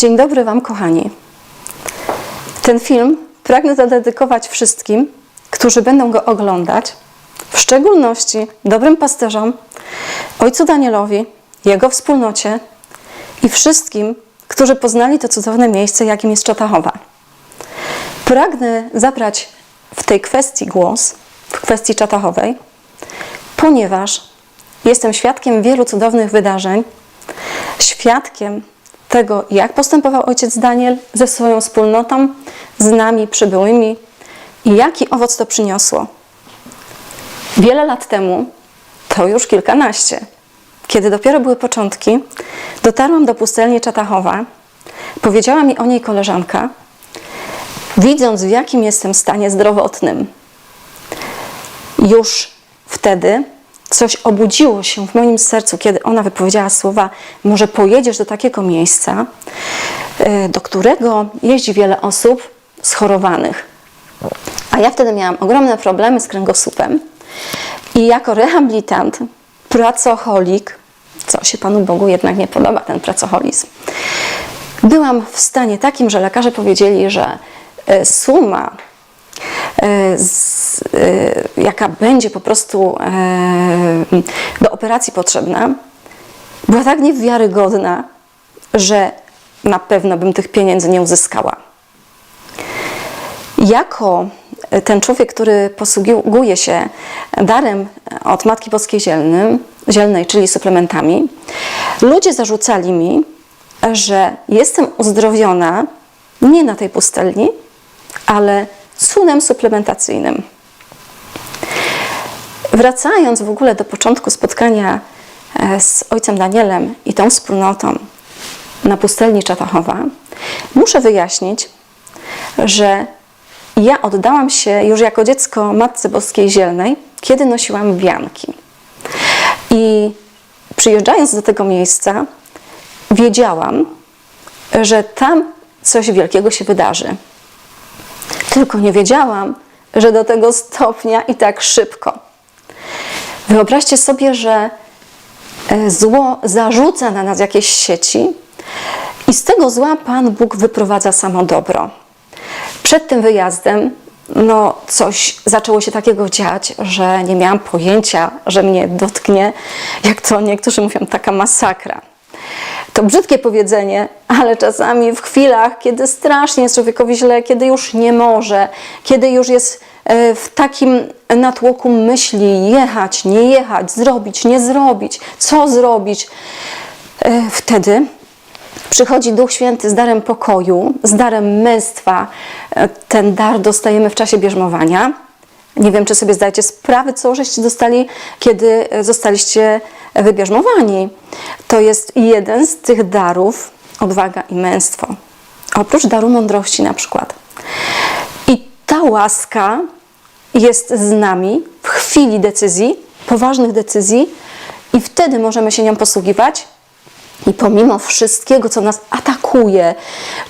Dzień dobry Wam, kochani. Ten film pragnę zadedykować wszystkim, którzy będą go oglądać, w szczególności dobrym pasterzom, ojcu Danielowi, jego wspólnocie i wszystkim, którzy poznali to cudowne miejsce, jakim jest Czatachowa. Pragnę zabrać w tej kwestii głos, w kwestii Czatachowej, ponieważ jestem świadkiem wielu cudownych wydarzeń, świadkiem tego, jak postępował ojciec Daniel ze swoją wspólnotą, z nami przybyłymi i jaki owoc to przyniosło. Wiele lat temu, to już kilkanaście, kiedy dopiero były początki, dotarłam do pustelni Czatachowa. Powiedziała mi o niej koleżanka, widząc w jakim jestem stanie zdrowotnym. Już wtedy coś obudziło się w moim sercu, kiedy ona wypowiedziała słowa: Może pojedziesz do takiego miejsca, y, do którego jeździ wiele osób schorowanych. A ja wtedy miałam ogromne problemy z kręgosłupem i jako rehabilitant, pracocholik, co się Panu Bogu jednak nie podoba, ten pracoholizm, byłam w stanie takim, że lekarze powiedzieli, że y, suma e, z, e, jaka będzie po prostu e, do operacji potrzebna, była tak niewiarygodna, że na pewno bym tych pieniędzy nie uzyskała. Jako ten człowiek, który posługuje się darem od Matki Boskiej Zielnym, Zielnej, czyli suplementami, ludzie zarzucali mi, że jestem uzdrowiona nie na tej pustelni, ale cudem suplementacyjnym. Wracając w ogóle do początku spotkania e, z ojcem Danielem i tą wspólnotą na pustelni Czatachowa, muszę wyjaśnić, że ja oddałam się już jako dziecko Matce Boskiej Zielnej, kiedy nosiłam wianki. I przyjeżdżając do tego miejsca, wiedziałam, że tam coś wielkiego się wydarzy. Tylko nie wiedziałam, że do tego stopnia i tak szybko. Wyobraźcie sobie, że e, zło zarzuca na nas jakieś sieci i z tego zła Pan Bóg wyprowadza samo dobro. Przed tym wyjazdem no, coś zaczęło się takiego dziać, że nie miałam pojęcia, że mnie dotknie, jak to niektórzy mówią, taka masakra. To brzydkie powiedzenie, ale czasami w chwilach, kiedy strasznie jest człowiekowi źle, kiedy już nie może, kiedy już jest e, w takim natłoku myśli jechać, nie jechać, zrobić, nie zrobić, co zrobić, e, wtedy przychodzi Duch Święty z darem pokoju, z darem męstwa. E, Ten dar dostajemy w czasie bierzmowania. Nie wiem, czy sobie zdajecie sprawę, co żeście dostali, kiedy zostaliście wybierzmowani. To jest jeden z tych darów, odwaga i męstwo. Oprócz daru mądrości na przykład. I ta łaska jest z nami w chwili decyzji, poważnych decyzji i wtedy możemy się nią posługiwać i pomimo wszystkiego, co nas atakuje,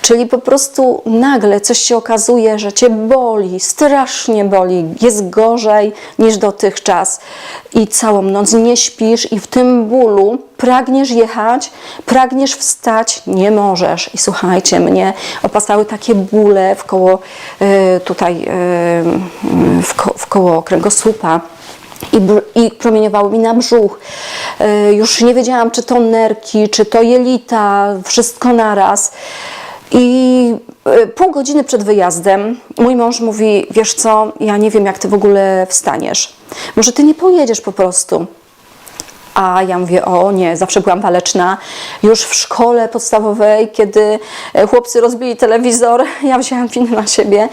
czyli po prostu nagle coś się okazuje, że cię boli, strasznie boli, jest gorzej niż dotychczas i całą noc nie śpisz i w tym bólu pragniesz jechać, pragniesz wstać, nie możesz. I słuchajcie, mnie opasały takie bóle w koło, e, tutaj ko, w koło kręgosłupa i, i promieniowały mi na brzuch. E, Już nie wiedziałam, czy to nerki, czy to jelita, wszystko naraz. I e, pół godziny przed wyjazdem mój mąż mówi: Wiesz co, ja nie wiem, jak ty w ogóle wstaniesz. Może ty nie pojedziesz po prostu. A ja mówię, o nie, zawsze byłam waleczna. Już w szkole podstawowej, kiedy e, chłopcy rozbili telewizor, ja wzięłam winę na siebie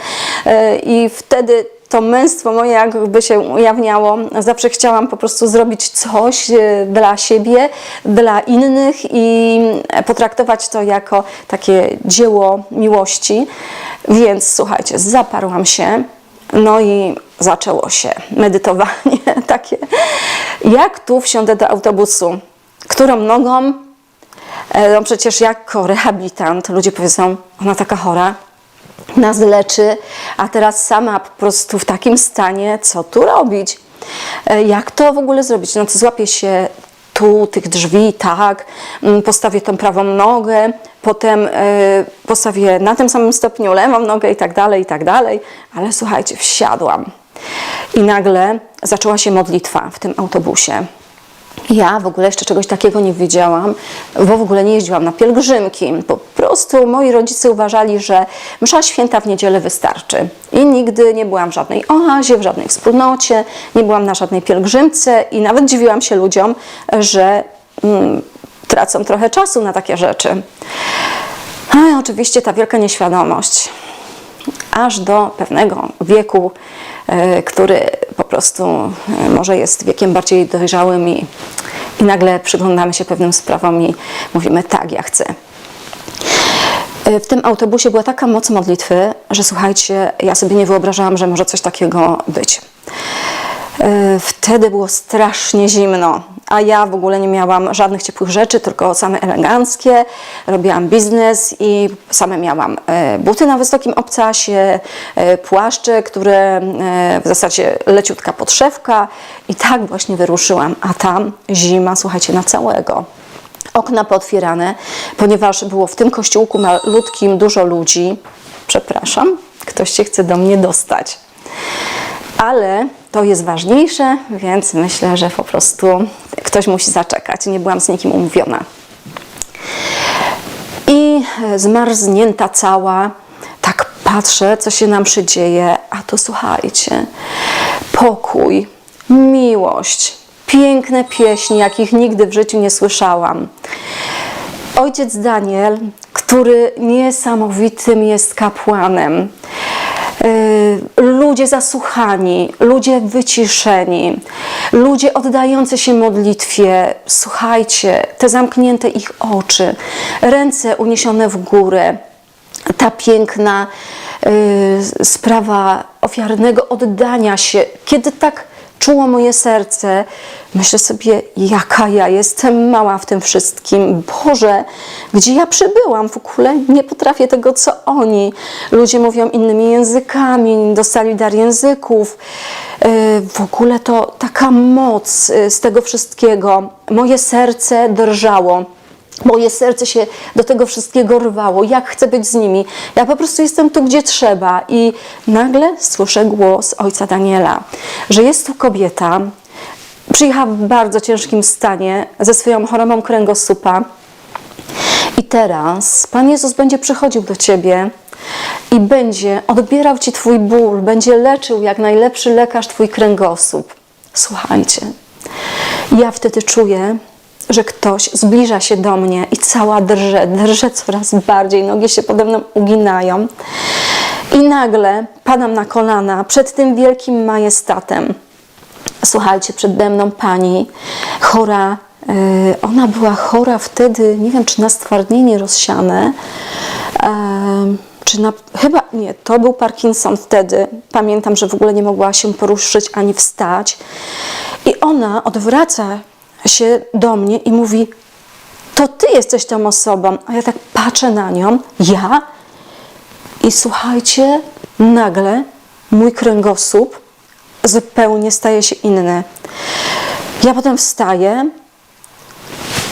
i wtedy to męstwo moje jakby się ujawniało. Zawsze chciałam po prostu zrobić coś e, dla siebie, dla innych i potraktować to jako takie dzieło miłości. Więc słuchajcie, zaparłam się. No i zaczęło się medytowanie takie. Jak tu wsiądę do autobusu? Którą nogą? E, No przecież jako rehabilitant ludzie powiedzą, ona taka chora, nas leczy, a teraz sama po prostu w takim stanie, co tu robić? E, Jak to w ogóle zrobić? No to złapie się tu tych drzwi, tak, mm, postawię tą prawą nogę, potem e, postawię na tym samym stopniu lewą nogę i tak dalej, i tak dalej. Ale słuchajcie, wsiadłam. I nagle zaczęła się modlitwa w tym autobusie. Ja w ogóle jeszcze czegoś takiego nie wiedziałam, bo w ogóle nie jeździłam na pielgrzymki. Po prostu moi rodzice uważali, że msza święta w niedzielę wystarczy. I nigdy nie byłam w żadnej oazie, w żadnej wspólnocie, nie byłam na żadnej pielgrzymce i nawet dziwiłam się ludziom, że mm, tracą trochę czasu na takie rzeczy. A i oczywiście ta wielka nieświadomość aż do pewnego wieku, który po prostu e, może jest wiekiem bardziej dojrzałym i, i nagle przyglądamy się pewnym sprawom i mówimy tak, ja chcę. E, W tym autobusie była taka moc modlitwy, że słuchajcie, ja sobie nie wyobrażałam, że może coś takiego być. E, Wtedy było strasznie zimno, a ja w ogóle nie miałam żadnych ciepłych rzeczy, tylko same eleganckie. Robiłam biznes i same miałam e, buty na wysokim obcasie, e, płaszcze, które w zasadzie leciutka podszewka i tak właśnie wyruszyłam. A tam zima, słuchajcie, na całego okna pootwierane, ponieważ było w tym kościółku malutkim dużo ludzi. Przepraszam, ktoś się chce do mnie dostać. Ale to jest ważniejsze, więc myślę, że po prostu ktoś musi zaczekać. Nie byłam z nikim umówiona. I e, zmarznięta cała, tak patrzę, co się nam przydzieje, a to słuchajcie, pokój, miłość, piękne pieśni, jakich nigdy w życiu nie słyszałam. Ojciec Daniel, który niesamowitym jest kapłanem. Yy, Ludzie zasłuchani, ludzie wyciszeni, ludzie oddający się modlitwie. Słuchajcie, te zamknięte ich oczy, ręce uniesione w górę, ta piękna y, sprawa ofiarnego oddania się, kiedy tak czuło moje serce, myślę sobie, jaka ja jestem mała w tym wszystkim. Boże, gdzie ja przybyłam w ogóle? Nie potrafię tego, co oni. Ludzie mówią innymi językami, dostali dar języków. Y, W ogóle to taka moc y, z tego wszystkiego. Moje serce drżało. Moje serce się do tego wszystkiego rwało. Jak chcę być z nimi? Ja po prostu jestem tu, gdzie trzeba. I nagle słyszę głos ojca Daniela, że jest tu kobieta, przyjechała w bardzo ciężkim stanie ze swoją chorobą kręgosłupa. I teraz Pan Jezus będzie przychodził do ciebie i będzie odbierał ci twój ból, będzie leczył jak najlepszy lekarz twój kręgosłup. Słuchajcie, ja wtedy czuję, że ktoś zbliża się do mnie i cała drże, drże coraz bardziej, nogi się pode mną uginają. I nagle padam na kolana przed tym wielkim majestatem. Słuchajcie, przede mną pani chora, e, ona była chora wtedy, nie wiem czy na stwardnienie rozsiane, e, czy na, chyba nie, to był Parkinson wtedy. Pamiętam, że w ogóle nie mogła się poruszyć ani wstać. I ona odwraca się do mnie i mówi: To ty jesteś tą osobą. A ja tak patrzę na nią, ja. I słuchajcie, nagle mój kręgosłup zupełnie staje się inny. Ja potem wstaję,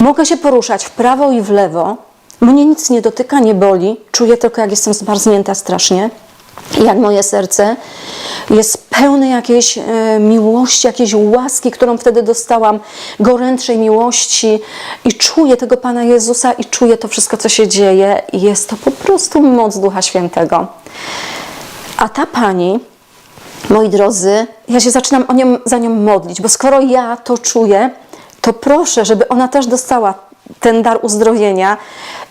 mogę się poruszać w prawo i w lewo. Mnie nic nie dotyka, nie boli. Czuję tylko, jak jestem zmarznięta strasznie. Jak moje serce jest pełne jakiejś e, miłości, jakiejś łaski, którą wtedy dostałam, gorętszej miłości i czuję tego Pana Jezusa i czuję to wszystko, co się dzieje jest to po prostu moc Ducha Świętego. A ta Pani, moi drodzy, ja się zaczynam o nią, za nią modlić, bo skoro ja to czuję, to proszę, żeby ona też dostała ten dar uzdrowienia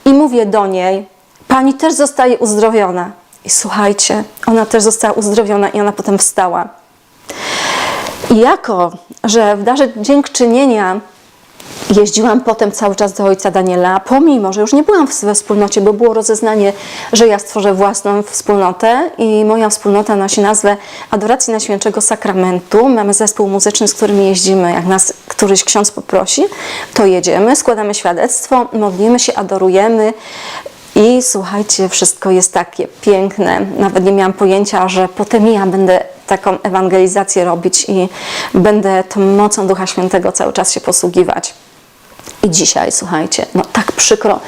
i mówię do niej, Pani też zostaje uzdrowiona. I słuchajcie, ona też została uzdrowiona i ona potem wstała. I jako, że w darze dziękczynienia jeździłam potem cały czas do ojca Daniela, pomimo, że już nie byłam we wspólnocie, bo było rozeznanie, że ja stworzę własną wspólnotę i moja wspólnota nosi nazwę Adoracji Najświętszego Sakramentu. Mamy zespół muzyczny, z którym jeździmy, jak nas któryś ksiądz poprosi, to jedziemy, składamy świadectwo, modlimy się, adorujemy. I słuchajcie, wszystko jest takie piękne. Nawet nie miałam pojęcia, że potem ja będę taką ewangelizację robić i będę tą mocą Ducha Świętego cały czas się posługiwać. I dzisiaj, słuchajcie, no tak przykro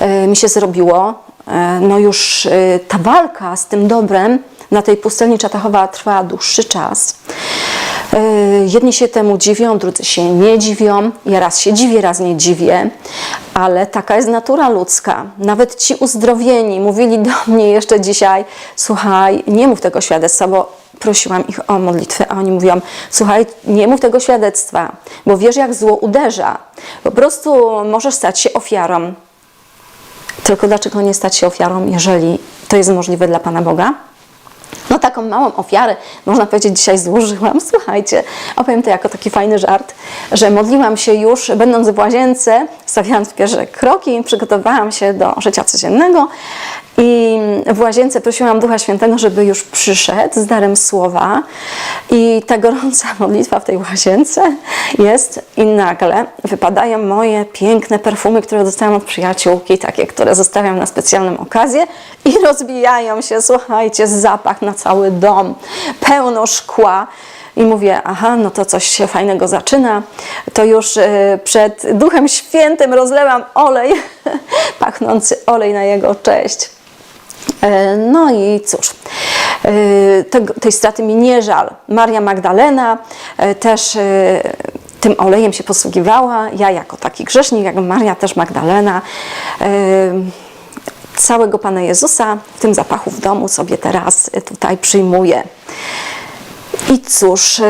e, mi się zrobiło. E, no już e, ta walka z tym dobrem na tej pustelni Czatachowa trwa dłuższy czas. E, Jedni się temu dziwią, drudzy się nie dziwią. Ja raz się dziwię, raz nie dziwię, ale taka jest natura ludzka. Nawet ci uzdrowieni mówili do mnie jeszcze dzisiaj: Słuchaj, nie mów tego świadectwa, bo prosiłam ich o modlitwę, a oni mówią: Słuchaj, nie mów tego świadectwa, bo wiesz, jak zło uderza. Po prostu możesz stać się ofiarą. Tylko dlaczego nie stać się ofiarą, jeżeli to jest możliwe dla Pana Boga? No taką małą ofiarę, można powiedzieć, dzisiaj złożyłam. Słuchajcie, opowiem to jako taki fajny żart, że modliłam się już, będąc w łazience, stawiając pierwsze kroki, przygotowałam się do życia codziennego i w łazience prosiłam Ducha Świętego, żeby już przyszedł z darem słowa i ta gorąca modlitwa w tej łazience jest i nagle wypadają moje piękne perfumy, które dostałam od przyjaciółki, takie, które zostawiam na specjalną okazję i rozbijają się, słuchajcie, zapach na cały dom, pełno szkła. I mówię, aha, no to coś się fajnego zaczyna. To już e, przed Duchem Świętym rozlewam olej, pachnący olej na jego cześć. E, No i cóż, e, tej straty mi nie żal. Maria Magdalena e, też tym olejem się posługiwała. Ja jako taki grzesznik, jak Maria też Magdalena. Całego Pana Jezusa w tym zapachu w domu sobie teraz tutaj przyjmuję. I cóż,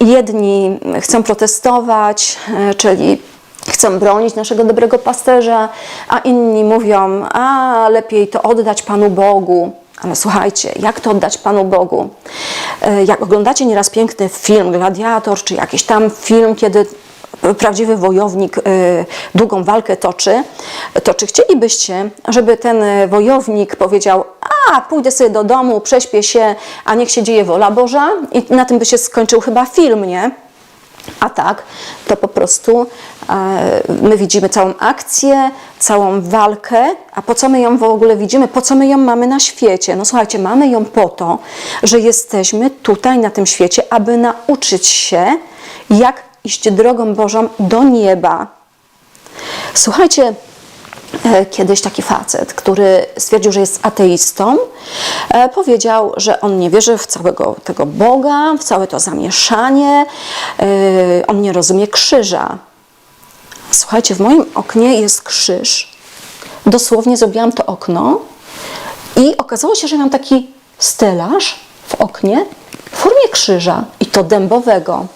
jedni chcą protestować, czyli chcą bronić naszego dobrego pasterza, a inni mówią, a lepiej to oddać Panu Bogu. Ale słuchajcie, jak to oddać Panu Bogu? Y, Jak oglądacie nieraz piękny film, Gladiator, czy jakiś tam film, kiedy prawdziwy wojownik y, długą walkę toczy, to czy chcielibyście, żeby ten y, wojownik powiedział, a pójdę sobie do domu, prześpię się, a niech się dzieje wola Boża i na tym by się skończył chyba film, nie? A tak, to po prostu e, my widzimy całą akcję, całą walkę, a po co my ją w ogóle widzimy? Po co my ją mamy na świecie? No słuchajcie, mamy ją po to, że jesteśmy tutaj na tym świecie, aby nauczyć się, jak iść drogą Bożą do nieba. Słuchajcie, kiedyś taki facet, który stwierdził, że jest ateistą, e, powiedział, że on nie wierzy w całego tego Boga, w całe to zamieszanie, e, on nie rozumie krzyża. Słuchajcie, w moim oknie jest krzyż. Dosłownie zrobiłam to okno i okazało się, że mam taki stelaż w oknie w formie krzyża i to dębowego.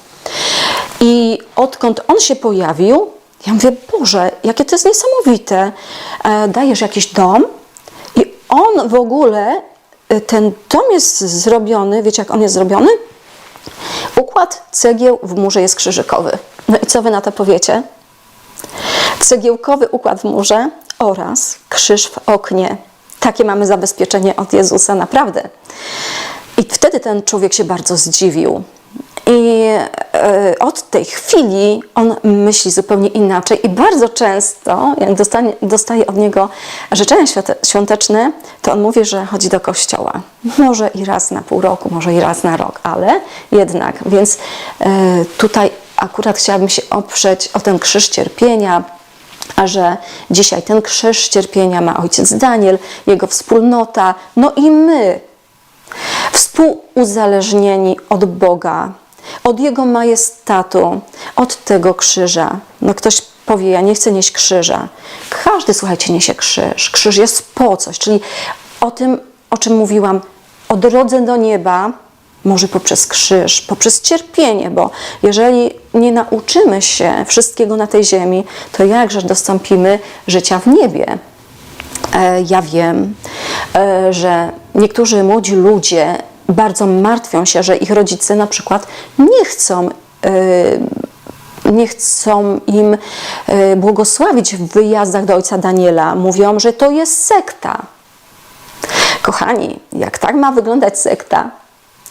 I odkąd on się pojawił, ja mówię, Boże, jakie to jest niesamowite. E, dajesz jakiś dom i on w ogóle, e, ten dom jest zrobiony, wiecie jak on jest zrobiony? Układ cegieł w murze jest krzyżykowy. No i co wy na to powiecie? Cegiełkowy układ w murze oraz krzyż w oknie. Takie mamy zabezpieczenie od Jezusa, naprawdę. I wtedy ten człowiek się bardzo zdziwił. I e, od tej chwili on myśli zupełnie inaczej i bardzo często, jak dostanie, dostaje od niego życzenia świąte- świąteczne, to on mówi, że chodzi do kościoła. Może i raz na pół roku, może i raz na rok, ale jednak. Więc e, tutaj akurat chciałabym się oprzeć o ten krzyż cierpienia, a że dzisiaj ten krzyż cierpienia ma ojciec Daniel, jego wspólnota, no i my, współuzależnieni od Boga, od Jego majestatu, od tego krzyża. No ktoś powie, ja nie chcę nieść krzyża. Każdy, słuchajcie, niesie krzyż. Krzyż jest po coś, czyli o tym, o czym mówiłam, o drodze do nieba, może poprzez krzyż, poprzez cierpienie, bo jeżeli nie nauczymy się wszystkiego na tej ziemi, to jakże dostąpimy życia w niebie. E, Ja wiem, e, że niektórzy młodzi ludzie bardzo martwią się, że ich rodzice na przykład nie chcą, e, nie chcą im błogosławić w wyjazdach do ojca Daniela. Mówią, że to jest sekta. Kochani, jak tak ma wyglądać sekta,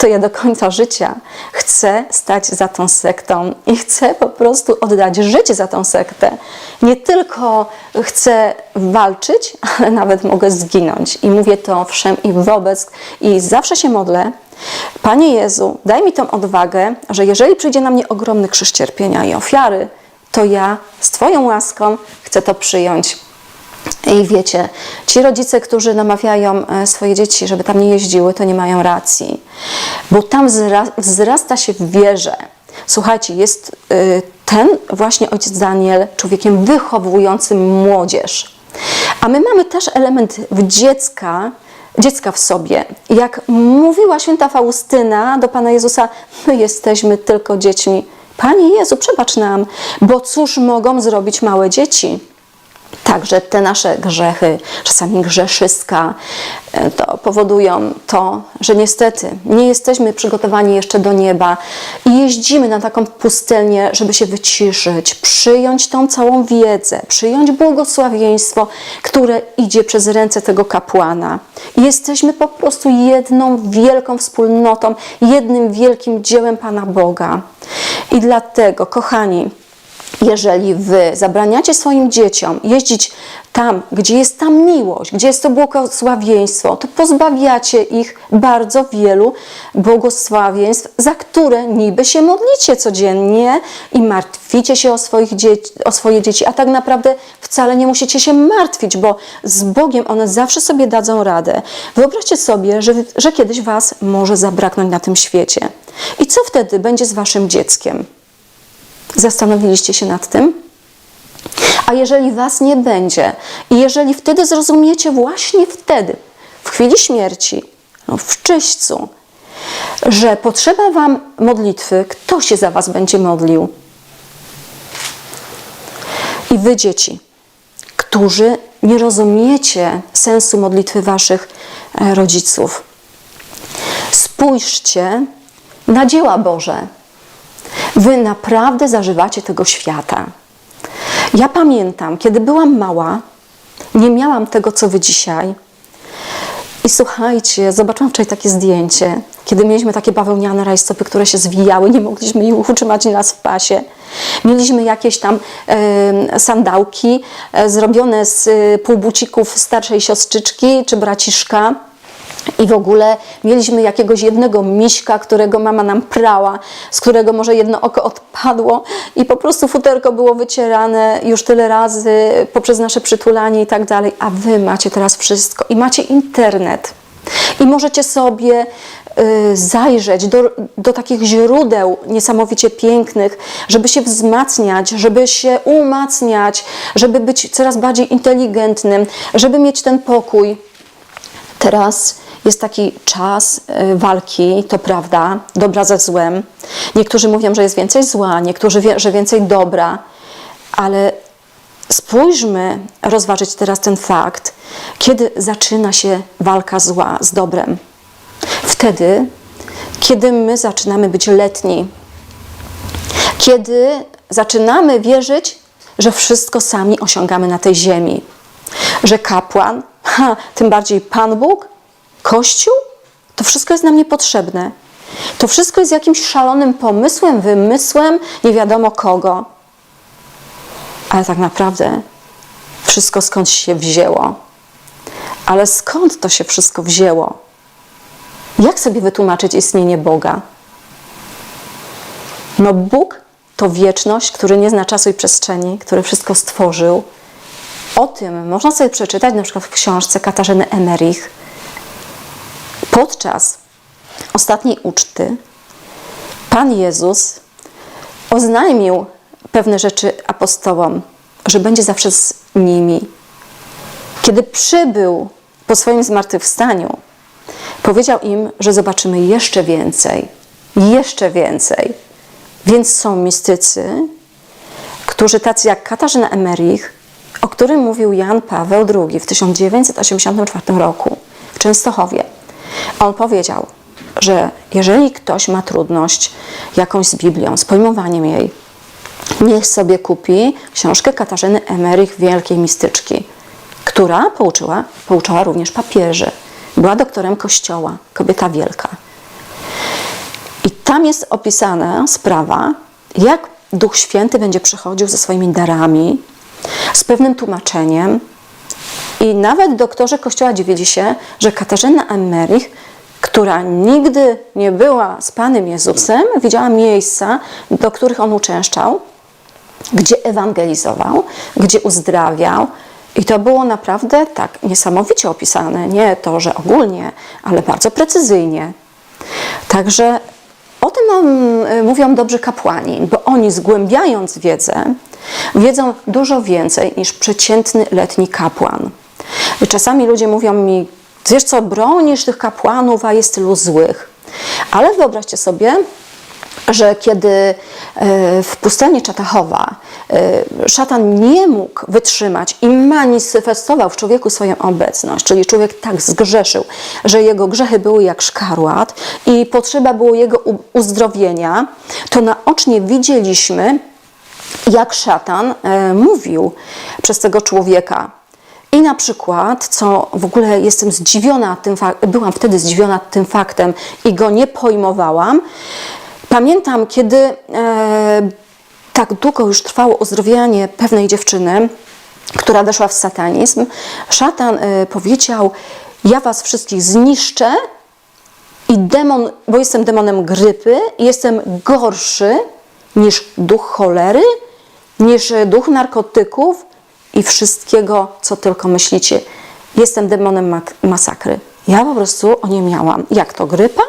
to ja do końca życia chcę stać za tą sektą i chcę po prostu oddać życie za tą sektę. Nie tylko chcę walczyć, ale nawet mogę zginąć. I mówię to wszem i wobec, i zawsze się modlę. Panie Jezu, daj mi tą odwagę, że jeżeli przyjdzie na mnie ogromny krzyż cierpienia i ofiary, to ja z Twoją łaską chcę to przyjąć. I wiecie, ci rodzice, którzy namawiają e, swoje dzieci, żeby tam nie jeździły, to nie mają racji, bo tam wzra- wzrasta się w wierze. Słuchajcie, jest y, ten właśnie ojciec Daniel człowiekiem wychowującym młodzież. A my mamy też element w dziecka, dziecka w sobie. Jak mówiła święta Faustyna do Pana Jezusa, my jesteśmy tylko dziećmi. Panie Jezu, przebacz nam, bo cóż mogą zrobić małe dzieci? Także te nasze grzechy, czasami grzeszyska, e, to powodują to, że niestety nie jesteśmy przygotowani jeszcze do nieba i jeździmy na taką pustelnię, żeby się wyciszyć, przyjąć tą całą wiedzę, przyjąć błogosławieństwo, które idzie przez ręce tego kapłana. Jesteśmy po prostu jedną wielką wspólnotą, jednym wielkim dziełem Pana Boga. I dlatego, kochani, jeżeli wy zabraniacie swoim dzieciom jeździć tam, gdzie jest ta miłość, gdzie jest to błogosławieństwo, to pozbawiacie ich bardzo wielu błogosławieństw, za które niby się modlicie codziennie i martwicie się o, swoich dzieci, o swoje dzieci, a tak naprawdę wcale nie musicie się martwić, bo z Bogiem one zawsze sobie dadzą radę. Wyobraźcie sobie, że, że kiedyś was może zabraknąć na tym świecie. I co wtedy będzie z waszym dzieckiem? Zastanowiliście się nad tym? A jeżeli Was nie będzie, i jeżeli wtedy zrozumiecie, właśnie wtedy, w chwili śmierci, no w czyśćcu, że potrzeba Wam modlitwy, kto się za Was będzie modlił? I Wy, dzieci, którzy nie rozumiecie sensu modlitwy Waszych e, rodziców, spójrzcie na dzieła Boże. Wy naprawdę zażywacie tego świata. Ja pamiętam, kiedy byłam mała, nie miałam tego, co wy dzisiaj. I słuchajcie, zobaczyłam wczoraj takie zdjęcie, kiedy mieliśmy takie bawełniane rajstopy, które się zwijały, nie mogliśmy ich utrzymać nas w pasie. Mieliśmy jakieś tam sandałki e, zrobione z e, półbucików starszej siostrzyczki czy braciszka. I w ogóle mieliśmy jakiegoś jednego miśka, którego mama nam prała, z którego może jedno oko odpadło i po prostu futerko było wycierane już tyle razy poprzez nasze przytulanie i tak dalej. A wy macie teraz wszystko i macie internet. I możecie sobie y, zajrzeć do, do takich źródeł niesamowicie pięknych, żeby się wzmacniać, żeby się umacniać, żeby być coraz bardziej inteligentnym, żeby mieć ten pokój. Teraz jest taki czas y, walki, to prawda, dobra ze złem. Niektórzy mówią, że jest więcej zła, niektórzy, wie, że więcej dobra, ale spójrzmy, rozważyć teraz ten fakt, kiedy zaczyna się walka zła z dobrem. Wtedy, kiedy my zaczynamy być letni, kiedy zaczynamy wierzyć, że wszystko sami osiągamy na tej ziemi, że kapłan, ha, tym bardziej Pan Bóg, Kościół, to wszystko jest nam niepotrzebne. To wszystko jest jakimś szalonym pomysłem, wymysłem, nie wiadomo kogo. Ale tak naprawdę wszystko skąd się wzięło. Ale skąd to się wszystko wzięło? Jak sobie wytłumaczyć istnienie Boga? No, Bóg to wieczność, który nie zna czasu i przestrzeni, który wszystko stworzył. O tym można sobie przeczytać na przykład w książce Katarzyny Emerich. Podczas ostatniej uczty Pan Jezus oznajmił pewne rzeczy apostołom, że będzie zawsze z nimi. Kiedy przybył po swoim zmartwychwstaniu, powiedział im, że zobaczymy jeszcze więcej, jeszcze więcej. Więc są mistycy, którzy tacy jak Katarzyna Emerich, o którym mówił Jan Paweł II w 1984 roku w Częstochowie. On powiedział, że jeżeli ktoś ma trudność jakąś z Biblią, z pojmowaniem jej, niech sobie kupi książkę Katarzyny Emerich, wielkiej mistyczki, która pouczyła, pouczała również papieży. Była doktorem kościoła, kobieta wielka. I tam jest opisana sprawa, jak Duch Święty będzie przychodził ze swoimi darami, z pewnym tłumaczeniem. I nawet doktorzy Kościoła dziwili się, że Katarzyna Emmerich, która nigdy nie była z Panem Jezusem, widziała miejsca, do których on uczęszczał, gdzie ewangelizował, gdzie uzdrawiał. I to było naprawdę tak niesamowicie opisane. Nie to, że ogólnie, ale bardzo precyzyjnie. Także o tym nam y, mówią dobrzy kapłani, bo oni zgłębiając wiedzę, wiedzą dużo więcej niż przeciętny letni kapłan. Czasami ludzie mówią mi, wiesz co, bronisz tych kapłanów, a jest tylu złych. Ale wyobraźcie sobie, że kiedy e, w pustyni Czatachowa e, szatan nie mógł wytrzymać i manifestował w człowieku swoją obecność, czyli człowiek tak zgrzeszył, że jego grzechy były jak szkarłat i potrzeba było jego uzdrowienia, to naocznie widzieliśmy, jak szatan e, mówił przez tego człowieka. I na przykład, co w ogóle jestem zdziwiona tym byłam wtedy zdziwiona tym faktem i go nie pojmowałam. Pamiętam, kiedy e, tak długo już trwało uzdrowienie pewnej dziewczyny, która weszła w satanizm, szatan e, powiedział: Ja was wszystkich zniszczę i demon, bo jestem demonem grypy, jestem gorszy niż duch cholery, niż duch narkotyków i wszystkiego, co tylko myślicie. Jestem demonem masakry. Ja po prostu o nie miałam. Jak to grypa?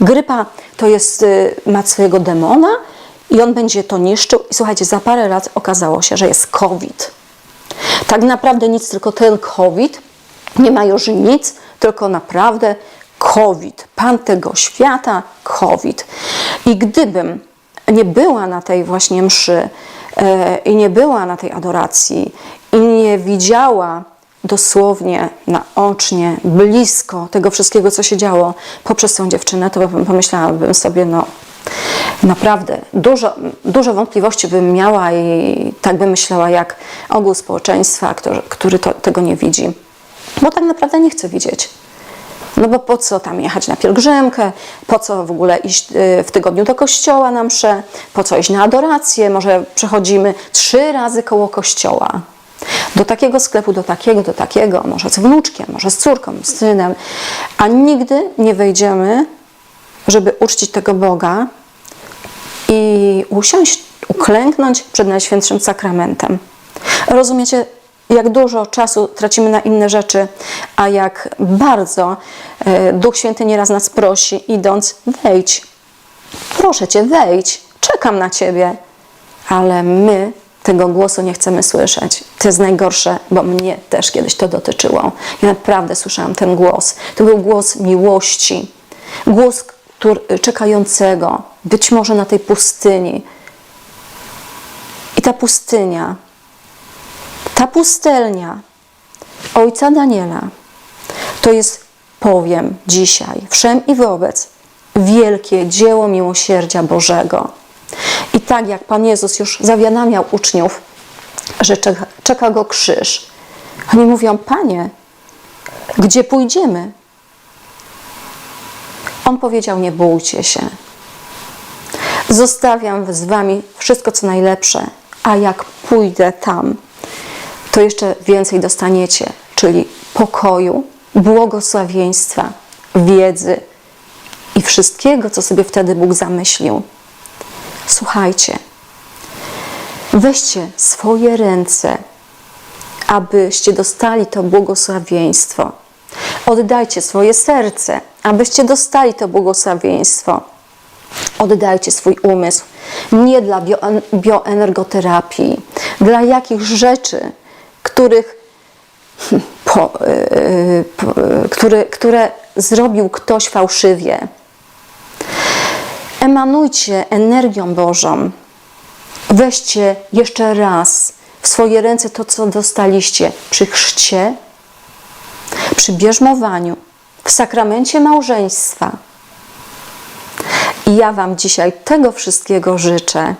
Grypa to jest, y, ma swojego demona i on będzie to niszczył. I słuchajcie, za parę lat okazało się, że jest COVID. Tak naprawdę nic, tylko ten COVID. Nie ma już nic, tylko naprawdę COVID. Pan tego świata, COVID. I gdybym nie była na tej właśnie mszy e, i nie była na tej adoracji i nie widziała dosłownie, naocznie, blisko tego wszystkiego, co się działo poprzez tą dziewczynę, to bym pomyślałabym sobie, no naprawdę dużo, dużo wątpliwości bym miała i tak bym myślała jak ogół społeczeństwa, który, który to, tego nie widzi. Bo tak naprawdę nie chce widzieć. No bo po co tam jechać na pielgrzymkę, po co w ogóle iść y, w tygodniu do kościoła na mszę, po co iść na adorację, może przechodzimy trzy razy koło kościoła. Do takiego sklepu, do takiego, do takiego, może z wnuczkiem, może z córką, z synem, a nigdy nie wejdziemy, żeby uczcić tego Boga i usiąść, uklęknąć przed Najświętszym Sakramentem. Rozumiecie, jak dużo czasu tracimy na inne rzeczy, a jak bardzo e, Duch Święty nieraz nas prosi, idąc, wejdź. Proszę Cię, wejdź, czekam na Ciebie. Ale my tego głosu nie chcemy słyszeć. To jest najgorsze, bo mnie też kiedyś to dotyczyło. Ja naprawdę słyszałam ten głos. To był głos miłości. Głos który, czekającego, być może na tej pustyni. I ta pustynia, ta pustelnia ojca Daniela to jest, powiem dzisiaj, wszem i wobec, wielkie dzieło miłosierdzia Bożego. I tak jak Pan Jezus już zawiadamiał uczniów, że czeka, czeka go krzyż, oni mówią: Panie, gdzie pójdziemy? On powiedział: Nie bójcie się. Zostawiam z wami wszystko, co najlepsze, a jak pójdę tam, to jeszcze więcej dostaniecie, czyli pokoju, błogosławieństwa, wiedzy i wszystkiego, co sobie wtedy Bóg zamyślił. Słuchajcie, weźcie swoje ręce, abyście dostali to błogosławieństwo. Oddajcie swoje serce, abyście dostali to błogosławieństwo. Oddajcie swój umysł nie dla bio, bioenergoterapii, dla jakichś rzeczy, których, po, yy, po, które, które zrobił ktoś fałszywie. Emanujcie energią Bożą. Weźcie jeszcze raz w swoje ręce to, co dostaliście przy chrzcie, przy bierzmowaniu, w sakramencie małżeństwa. I ja Wam dzisiaj tego wszystkiego życzę.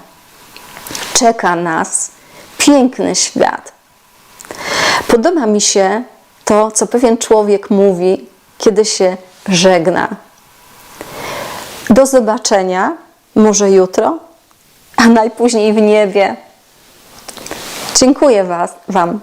Czeka nas piękny świat. Podoba mi się to, co pewien człowiek mówi, kiedy się żegna. Do zobaczenia, może jutro, a najpóźniej w niebie. Dziękuję was, Wam